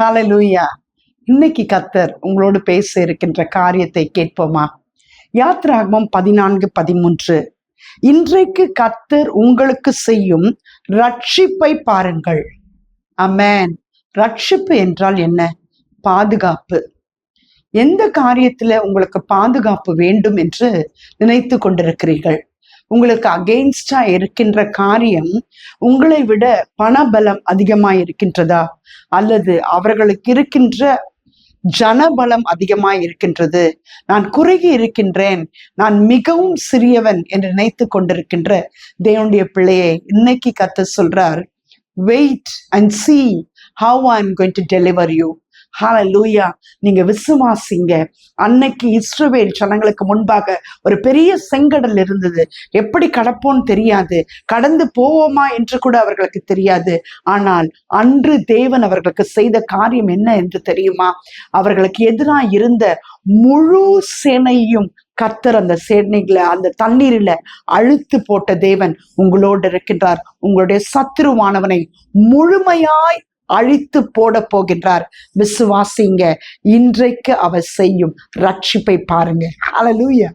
ஹalleluya இன்னைக்கு கத்தர் உங்களோடு பேச இருக்கின்ற காரியத்தை கேட்போமா? யாத்ராகமம் பதினான்கு பதிமூன்று. இன்றைக்கு கத்தர் உங்களுக்கு செய்யும் ரட்சிப்பை பாருங்கள். அமேன் ரட்சிப்பு என்றால் என்ன? பாதுகாப்பு. எந்த காரியத்துல உங்களுக்கு பாதுகாப்பு வேண்டும் என்று நினைத்து கொண்டிருக்கிறீர்கள்? உங்களுக்கு அகெயின்ஸ்டா இருக்கின்ற காரியம் உங்களை விட பணபலம் அதிகமா இருக்கின்றதா அல்லது அவர்களுக்கு இருக்கின்ற ஜனபலம் அதிகமாய் இருக்கின்றது நான் குறுகி இருக்கின்றேன். நான் மிகவும் சிறியவன் என்று நினைத்து கொண்டிருக்கின்ற தேவனுடைய பிள்ளையை இன்னைக்கு கத்த சொல்றார் wait and see how I am going to deliver you ஹalleluya. நீங்க விசுவாசிங்க. அன்னைக்கு இஸ்ரவேல் ஜனங்களுக்கு முன்பாக ஒரு பெரிய செங்கடல் இருந்தது. எப்படி கடப்போன்னு தெரியாது. கடந்து போவோமா என்று கூட அவர்களுக்கு தெரியாது. ஆனால் அன்று தேவன் அவர்களுக்கு செய்த காரியம் என்ன என்று தெரியுமா? அவர்களுக்கு எதிராக இருந்த முழு சேனையும் கர்த்தர் அந்த சேனைகளை அந்த தண்ணீரில அழுத்து போட்ட தேவன் உங்களோடு இருக்கின்றார். உங்களுடைய சத்துருவானவனை முழுமையாய் அழித்து போட போகின்றார். விசுவாசிங்க இன்றைக்கு அவர் செய்யும் ரட்சிப்பை பாருங்க. அலலூயா